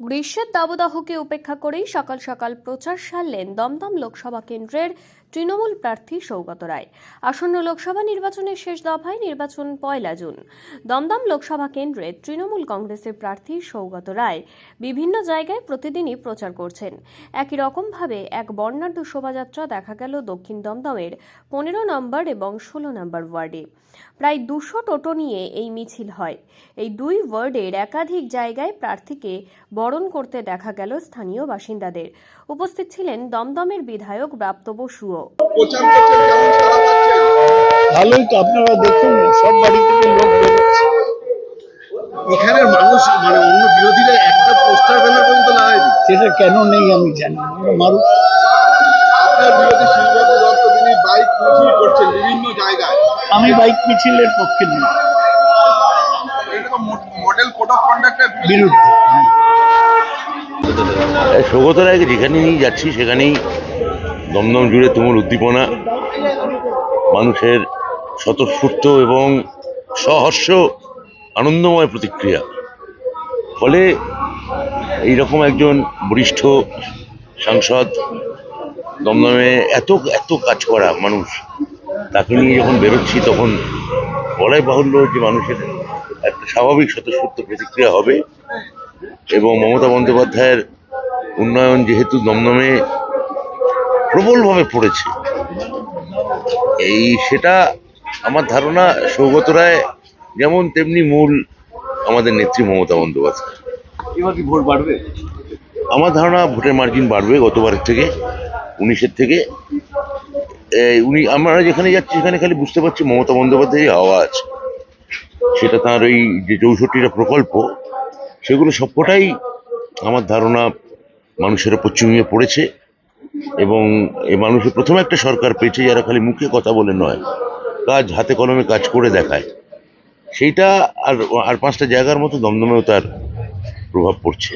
গ্রীষ্মের দাবদাহকে উপেক্ষা করেই সকাল সকাল প্রচার সারলেন দমদম লোকসভা কেন্দ্রের তৃণমূল প্রার্থী সৌগত রায়। আসন্ন লোকসভা নির্বাচনের শেষ দফায় নির্বাচন পয়লা জুন। দমদম লোকসভা কেন্দ্রে তৃণমূল কংগ্রেসের প্রার্থী সৌগত রায় বিভিন্ন জায়গায় প্রতিদিনই প্রচার করছেন। একই রকমভাবে এক বর্ণাঢ্য শোভাযাত্রা দেখা গেল দক্ষিণ দমদমের পনেরো নম্বর এবং ষোলো নম্বর ওয়ার্ডে। প্রায় দুশো টোটো নিয়ে এই মিছিল হয়। এই দুই ওয়ার্ডের একাধিক জায়গায় প্রার্থীকে বরণ করতে দেখা গেল স্থানীয় বাসিন্দাদের। উপস্থিত ছিলেন দমদমের বিধায়ক ব্রাপ্ত বসুও ভালোই তো আপনারা দেখুন সব বাড়ি থেকে লোক বেরোচ্ছে। এখানের মানুষ মানে অন্য বিরোধীরা একটা পোস্টার ব্যানার পর্যন্ত সেটা কেন নেই আমি জানি না মারুক। আপনার বিরোধী শিলবাবু দত্ত তিনি বাইক মিছিল করছেন বিভিন্ন জায়গায়। আমি বাইক মিছিলের পক্ষে নেই। মডেল কোড অফ কন্ডাক্টের বিরুদ্ধে। সৌগত রায়কে যেখানেই যাচ্ছি, সেখানেই দমদম জুড়ে তুমুল উদ্দীপনা। মানুষের স্বতঃস্ফূর্ত এবং সহর্ষ আনন্দময় প্রতিক্রিয়া। ফলে এইরকম একজন বরিষ্ঠ সাংসদ দমদমে এত এত কাজ করা মানুষ, তাকে নিয়ে যখন বেরোচ্ছি, তখন বলাই বাহুল্য যে মানুষের একটা স্বাভাবিক স্বতঃস্ফূর্ত প্রতিক্রিয়া হবে। এবং মমতা বন্দ্যোপাধ্যায়ের উন্নয়ন যেহেতু দমদমে প্রবলভাবে পড়েছে এই সেটা আমার ধারণা সৌগত রায় যেমন তেমনি মূল আমাদের নেত্রী মমতা বন্দ্যোপাধ্যায়। এবার কি ভোট বাড়বে? আমার ধারণা ভোটের মার্জিন বাড়বে গতবারের থেকে উনিশের থেকে। উনি আমরা যেখানে যাচ্ছি সেখানে খালি বুঝতে পারছি মমতা বন্দ্যোপাধ্যায়ের হাওয়া আছে। সেটা তার ওই যে চৌষট্টিটা প্রকল্প সেগুলো সবকটাই আমার ধারণা মানুষের ওপর চুমিয়ে পড়েছে এবং এই মানুষের প্রথমে একটা সরকার পেয়েছে যারা খালি মুখে কথা বলে নয়, কাজ হাতে কলমে কাজ করে দেখায়। সেইটা আর আর পাঁচটা জায়গার মতো দমদমেও তার প্রভাব পড়ছে।